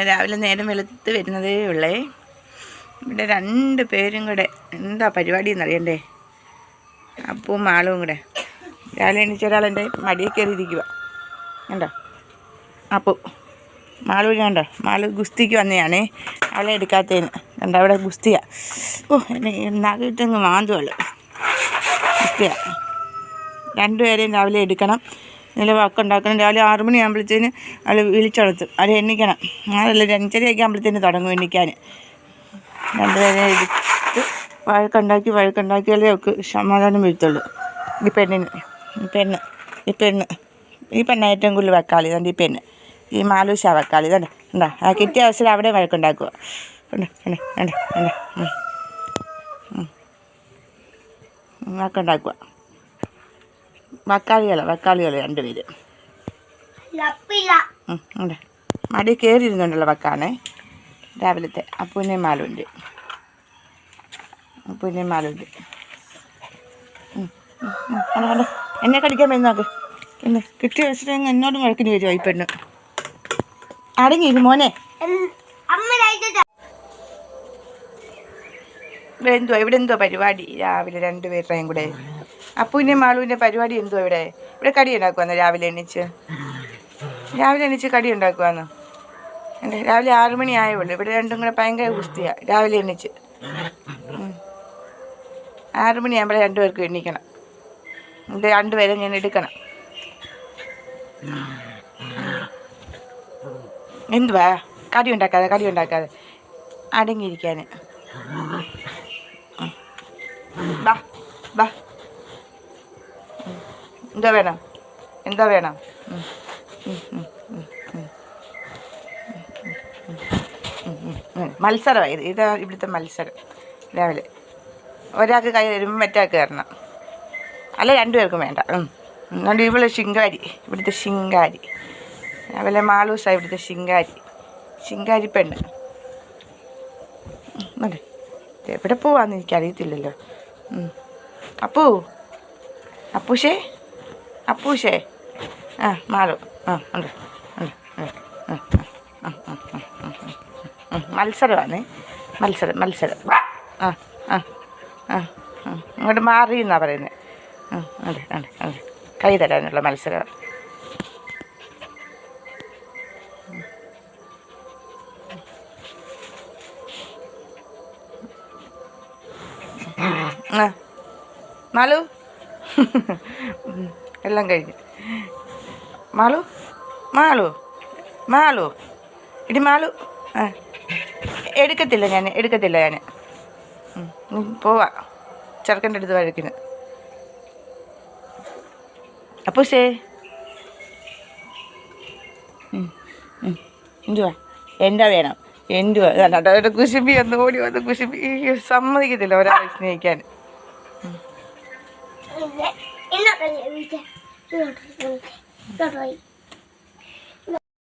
രാവിലെ നേരം വെളുത്ത് വരുന്നതേ ഉള്ളേ. ഇവിടെ രണ്ട് പേരും കൂടെ. എന്താ പരിപാടി എന്നറിയണ്ടേ? അപ്പവും ആളും കൂടെ. രാവിലെ എണീച്ച ഒരാൾ എന്റെ മടിയെ കയറിയിരിക്കുക കണ്ടോ? അപ്പു. മാളു കണ്ടോ? മാളു ഗുസ്തിക്ക് വന്നതാണ് അവളെ എടുക്കാത്തതിന് കണ്ടോ? അവിടെ ഗുസ്തിയാ. ഓ എന്നെ നകിട്ടങ്ങ് മാന്തുവള്ളു ഗുസ്തിയാ. രണ്ടുപേരെയും രാവിലെ എടുക്കണം. ഇന്നലെ വാക്കുണ്ടാക്കണം രാവിലെ ആറ് മണിയാകുമ്പോഴത്തേന് അയാൾ വിളിച്ചുണർത്തും അത് എണ്ണിക്കണം. അതല്ല ഒരു അഞ്ചരയൊക്കെ ആകുമ്പോഴത്തേന് തുടങ്ങും എണ്ണിക്കാൻ. രണ്ടുപേരെ എടുത്ത് വഴക്കുണ്ടാക്കി വഴക്കുണ്ടാക്കിയാലേ അവൾക്ക് സമാധാനം വരുത്തുള്ളൂ. ഈ പെണ്ണിന്. ഈ പെണ്ണ്. ഈ പെണ്ണ്. ഈ പെണ്ണ ഏറ്റവും കൂടുതൽ വെക്കാളി. ഇതുണ്ട് ഈ പെണ്ണ്. ഈ മാലൂശ വെക്കാളി. ഇതുണ്ട്. ഉണ്ടോ ആ കിട്ടിയ അവസരം അവിടെ വഴക്കുണ്ടാക്കുക ഉണ്ട് ഉണ്ട് ഉണ്ട് ഉണ്ട് വഴക്കുണ്ടാക്കുക വക്കാളികളോ വക്കാളികളോ രണ്ടുപേര് ഉണ്ട്. മടി കയറിയിരുന്നുണ്ടല്ലോ വക്കാണേ രാവിലത്തെ അപ്പൂനെ മാലുണ്ട് അപ്പൂനെ മാലുണ്ട്. എന്നെ കടിക്കാൻ വരുന്ന നോക്ക്. പിന്നെ കിട്ടിയ വെച്ചിട്ട് എന്നോട് വഴക്കിന് വരുമോ ഈ പെണ്ണ്. അടങ്ങിയിരു മോനെ. ഇവിടെ എന്തുവാ ഇവിടെ എന്തുവാ പരിപാടി? രാവിലെ രണ്ടുപേരുടെയും കൂടെ. അപ്പൂന്റെ മാളുവിന്റെ പരിപാടി എന്തോ ഇവിടെ? ഇവിടെ കടി ഉണ്ടാക്കുവാന്നോ രാവിലെ എണീച്ച്? രാവിലെ എണീച്ച് കടി ഉണ്ടാക്കുവാന്നോ? അല്ലേ രാവിലെ ആറു മണി ആയേ ഉള്ളൂ ഇവിടെ രണ്ടും കൂടെ ഭയങ്കര കുസ്തിയാ രാവിലെ എണീച്ച്. ആറു മണി മണിയാകുമ്പോഴേ രണ്ടുപേർക്കും എണീക്കണം. ഇത് രണ്ടുപേരെ ഞാൻ എടുക്കണം. എന്തുവാ? കടി ഉണ്ടാക്കാതെ കടി ഉണ്ടാക്കാതെ. അടങ്ങിയിരിക്കാൻ ബാ ബാ. എന്താ വേണം? എന്താ വേണം. മത്സരമാണ് ഇത് ഇവിടുത്തെ മത്സരം രാവിലെ. ഒരാൾക്ക് കൈ തരുമ്പോൾ മറ്റാൾക്ക് തരണം അല്ല രണ്ടുപേർക്കും വേണ്ട. ഉം. ഇവിടെ ശിങ്കാരി ഇവിടുത്തെ ശിങ്കാരി. രാവിലെ മാളൂസ ഇവിടുത്തെ ശിങ്കാരി. ശിങ്കാരി പെണ്ണ്. എവിടെ പോവാന്ന് എനിക്കറിയത്തില്ലല്ലോ. അപ്പൂ. അപ്പൂഷേ. അപ്പൂഷേ ആ മാളു. ആ ഉണ്ട്. മത്സരമാണ്. മത്സരം മത്സരം. ആ ആ ആ. ഇങ്ങോട്ട് മാറി എന്നാണ് പറയുന്നത് അതെ അതെ അതെ കൈ തരാനുള്ള മത്സരം. മാലു എല്ലാം കഴിഞ്ഞു. മാളു മാളു മാളു. ഇടി മാളു ആ. എടുക്കത്തില്ല ഞാൻ എടുക്കത്തില്ല ഞാൻ. പോവാ. ചെറുക്കന്റെ അടുത്ത് വഴക്കിന്. അപ്പോൾ ശേ. എന്തുവാ? എന്താ വേണം? എന്തുവാ? കുശുമ്പി ഒന്ന് ഓടി വന്ന് കുശുമ്പി. സമ്മതിക്കത്തില്ല ഒരാളെ സ്നേഹിക്കാൻ. に浮いて、うん、浮て、うん、て。